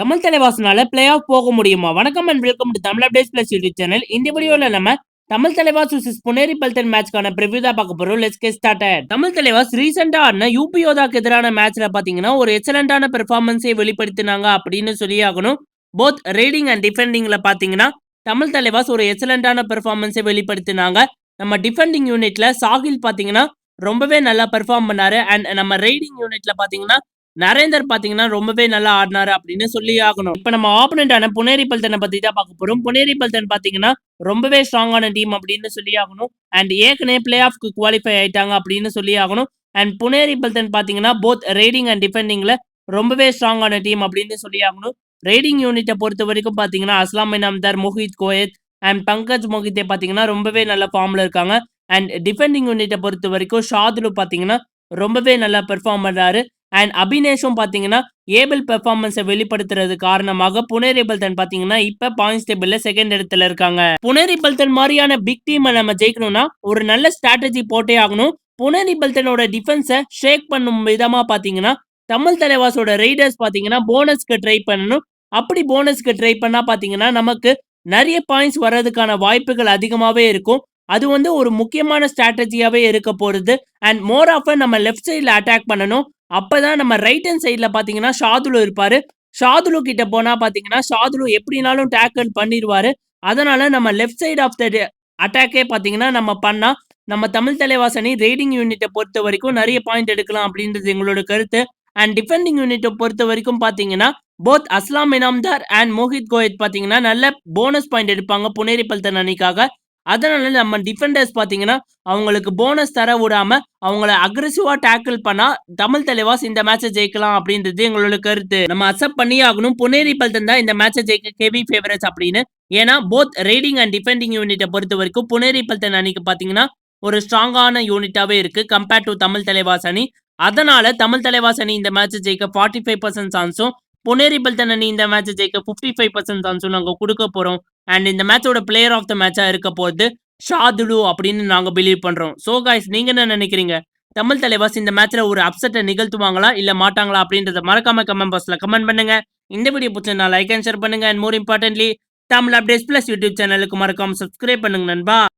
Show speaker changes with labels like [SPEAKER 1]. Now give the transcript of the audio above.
[SPEAKER 1] Tamil தலைவாசனால play off போக முடியுமா? வணக்கம் and welcome to Tamil updates plus YouTube channel இந்த வீடியோல நம்ம தமிழ் தலைவாஸ் விசஸ் புனேரி பல்தன் மேட்ச்க்கான ப்ரிவ்யூ தான் பார்க்க போறோம். Let's get start Tamil Thalaivas ரீசெண்டா ஆடின யூபி யோதாக்கு எதிரான மேட்ச்ல பாத்தீங்கன்னா ஒரு எக்ஸலண்டான பெர்ஃபார்மன்ஸை வெளிப்படுத்தினாங்க அப்படின்னு சொல்லி ஆகணும். போத் ரீடிங் அண்ட் டிஃபெண்டிங்ல பாத்தீங்கன்னா தமிழ் தலைவாஸ் ஒரு எக்ஸலண்டான பெர்ஃபார்மன்ஸை வெளிப்படுத்தினாங்க. நம்ம டிஃபெண்டிங் யூனிட்ல சாகில் பாத்தீங்கன்னா ரொம்பவே நல்லா பெர்ஃபார்ம் பண்ணாரு. அண்ட் நம்ம ரைடிங் யூனிட்ல பாத்தீங்கன்னா நரேந்தர் பாத்தீங்கன்னா ரொம்பவே நல்லா ஆடினாரு அப்படின்னு சொல்லி ஆகணும். இப்ப நம்ம ஆப்போனண்டான புனேரி பல்தனை பத்தி தான் பார்க்க போறோம். புனேரி பல்தன் பாத்தீங்கன்னா ரொம்பவே ஸ்ட்ராங்கான டீம் அப்படின்னு சொல்லி ஆகணும். அண்ட் ஏற்கனவே பிளே ஆஃப்க்கு குவாலிஃபை ஆயிட்டாங்க அப்படின்னு சொல்லி ஆகணும். அண்ட் புனேரி பல்தன் பாத்தீங்கன்னா போத் ரைடிங் அண்ட் டிஃபெண்டிங்ல ரொம்பவே ஸ்ட்ராங்கான டீம் அப்படின்னு சொல்லி ஆகணும். ரைடிங் யூனிட்டை பொறுத்த வரைக்கும் பாத்தீங்கன்னா அஸ்லாம் இனாம்தார் மொஹித் கோயத் அண்ட் பங்கஜ் மொஹித்தே பாத்தீங்கன்னா ரொம்பவே நல்ல ஃபார்ம்ல இருக்காங்க. அண்ட் டிஃபெண்டிங் யூனிட்டை பொறுத்த வரைக்கும் ஷாதுலு பாத்தீங்கன்னா ரொம்பவே நல்லா பெர்ஃபார்ம் பண்ணுறாரு அண்ட் அபினேஷும் பார்த்தீங்கன்னா ஏபிள் பெர்ஃபார்மன்ஸை வெளிப்படுத்துறது காரணமாக புனேரி பல்தன் பார்த்தீங்கன்னா இப்போ பாயிண்ட்ஸ் டேபிளில் செகண்ட் இடத்துல இருக்காங்க. புனேரி பல்தன் மாதிரியான பிக் டீமை நம்ம ஜெயிக்கணும்னா ஒரு நல்ல ஸ்ட்ராட்டஜி போட்டே ஆகணும். புனேரி பல்தனோட டிஃபென்ஸை ஷேக் பண்ணும் விதமாக பார்த்தீங்கன்னா தமிழ் தலைவாசோட ரைடர்ஸ் பார்த்தீங்கன்னா போனஸ்க்கு ட்ரை பண்ணணும். அப்படி போனஸ்க்கு ட்ரை பண்ணால் பார்த்தீங்கன்னா நமக்கு நிறைய பாயிண்ட்ஸ் வர்றதுக்கான வாய்ப்புகள் அதிகமாகவே இருக்கும். அது வந்து ஒரு முக்கியமான ஸ்ட்ராட்டஜியாகவே இருக்க போகிறது அண்ட் மோர் ஆஃப் நம்ம லெஃப்ட் சைடில் அட்டாக் பண்ணணும். அப்போ தான் நம்ம ரைட் ஹேண்ட் சைடில் பார்த்தீங்கன்னா ஷாதுலு இருப்பார். ஷாதுலு கிட்ட போனால் பார்த்தீங்கன்னா ஷாதுலு எப்படினாலும் டேக்கிள் பண்ணிடுவார். அதனால் நம்ம லெஃப்ட் சைடு ஆஃப் த அட்டாக்கே பார்த்தீங்கன்னா நம்ம பண்ணால் நம்ம தமிழ் தலைவாசனி ரைடிங் யூனிட்டை பொறுத்த வரைக்கும் நிறைய பாயிண்ட் எடுக்கலாம் அப்படின்றது எங்களோட கருத்து. அண்ட் டிஃபெண்டிங் யூனிட்டை பொறுத்த வரைக்கும் பார்த்தீங்கன்னா போத் அஸ்லாம் இனாம்தார் அண்ட் மோஹித் கோயத் பார்த்தீங்கன்னா நல்ல போனஸ் பாயிண்ட் எடுப்பாங்க புனேரி பல்தன் அணிக்காக. அதனால நம்ம டிஃபெண்டர்ஸ் பார்த்தீங்கன்னா அவங்களுக்கு போனஸ் தர விடாம அவங்கள அக்ரெசிவா டேக்கிள் பண்ணா தமிழ் தலைவாஸ் இந்த மேட்சை ஜெயிக்கலாம் அப்படின்றது எங்களோட கருத்து. நம்ம அக்செப்ட் பண்ணி ஆகணும். புனேரி பல்தன் தான் இந்த மேட்சை ஜெயிக்க கேவி ஃபேவரட்ஸ் அப்படின்னு. ஏன்னா போத் ரைடிங் அண்ட் டிஃபெண்டிங் யூனிட்டை பொறுத்த வரைக்கும் புனேரி பல்தன் அணிக்கு பார்த்தீங்கன்னா ஒரு ஸ்ட்ராங்கான யூனிட்டாவே இருக்கு கம்பேர்ட் டு தமிழ் தலைவாஸ் அணி. அதனால தமிழ் தலைவாஸ் அணி இந்த மேட்சை ஜெயிக்க ஃபார்ட்டி ஃபைவ் பர்சன்ட் சான்ஸும் புனேரி தண்ணி இந்த மேட்சை ஜெயிக்க ஃபிஃப்டி ஃபைவ் பர்சன்ட் சான்ஸும் நாங்கள் கொடுக்க போகிறோம் அண்ட் இந்த மேட்சோட பிளேயர் ஆஃப் த மேட்சாக இருக்க போகுது ஷாதுலு அப்படின்னு நாங்கள் பிலீவ் பண்ணுறோம் ஸோ காய்ஸ் நீங்கள் என்ன நினைக்கிறீங்க? தமிழ் தலைவாஸ் இந்த மேட்ச்சில் ஒரு அப்செட்டை நிகழ்த்துவாங்களா? இல்லை மாட்டாங்களா? அப்படின்றத மறக்காம கமெண்ட் பாக்ஸில் கமெண்ட் பண்ணுங்க. இந்த வீடியோ பிடிச்சா லைக் அண்ட் ஷேர் பண்ணுங்க. And more importantly Tamil updates plus YouTube சேனலுக்கு மறக்காம சப்ஸ்கிரைப் பண்ணுங்க நண்பா.